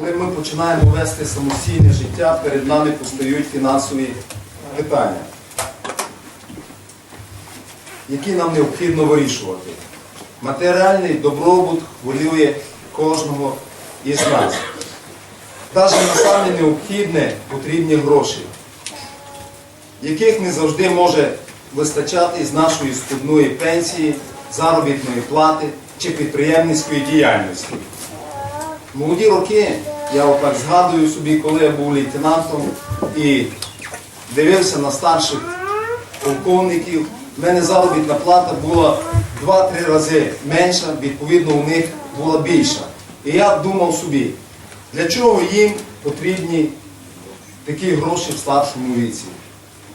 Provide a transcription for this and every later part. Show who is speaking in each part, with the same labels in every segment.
Speaker 1: Коли ми починаємо вести самостійне життя, перед нами постають фінансові питання, які нам необхідно вирішувати. Матеріальний добробут хвилює кожного із нас. Навіть на саме необхідне потрібні гроші, яких не завжди може вистачати з нашої скудної пенсії, заробітної плати чи підприємницької діяльності. Молоді роки, я отак згадую собі, коли я був лейтенантом і дивився на старших полковників, в мене заробітна плата була 2-3 рази менша, відповідно, у них була більша. І я думав собі, для чого їм потрібні такі гроші в старшому віці.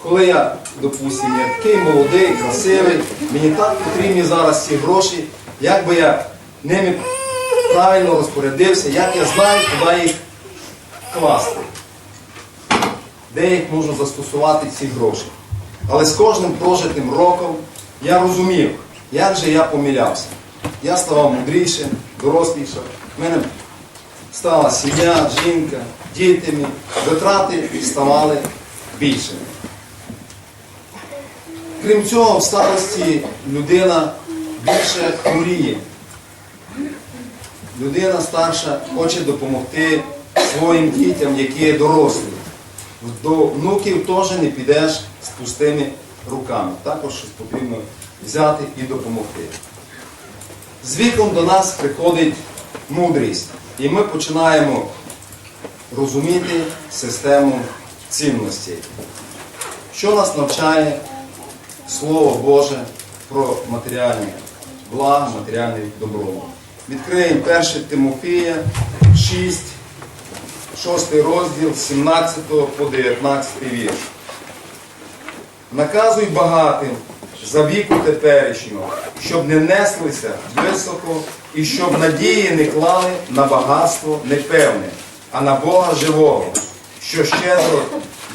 Speaker 1: Коли я, допустимо, я такий молодий, красивий, мені так потрібні зараз ці гроші, як би я ними правильно розпорядився, як я знаю, куди їх класти, де їх можу застосувати ці гроші. Але з кожним прожитим роком я розумів, як же я помилявся. Я ставав мудрішим, дорослішим. В мене стала сім'я, жінка, діти, витрати ставали більшими. Крім цього, в старості людина більше хворіє. Людина старша хоче допомогти своїм дітям, які є дорослі. До внуків теж не підеш з пустими руками. Також потрібно взяти і допомогти. З віком до нас приходить мудрість, і ми починаємо розуміти систему цінностей. Що нас навчає Слово Боже про матеріальне благо, матеріальне добро. Відкриємо 1 Тимофія 6, 6 розділ, 17 по 19 вірш. Наказуй багатим за віку теперішнього, щоб не неслися високо і щоб надії не клали на багатство непевне, а на Бога живого, що щедро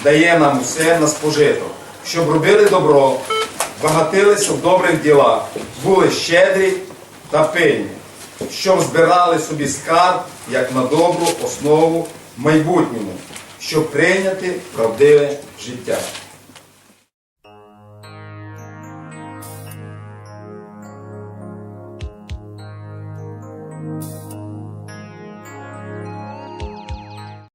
Speaker 1: дає нам усе на спожиток, щоб робили добро, багатилися в добрих ділах, були щедрі та пильні, щоб збирали собі скарб як на добру основу в майбутньому, щоб прийняти правдиве життя. Thank you.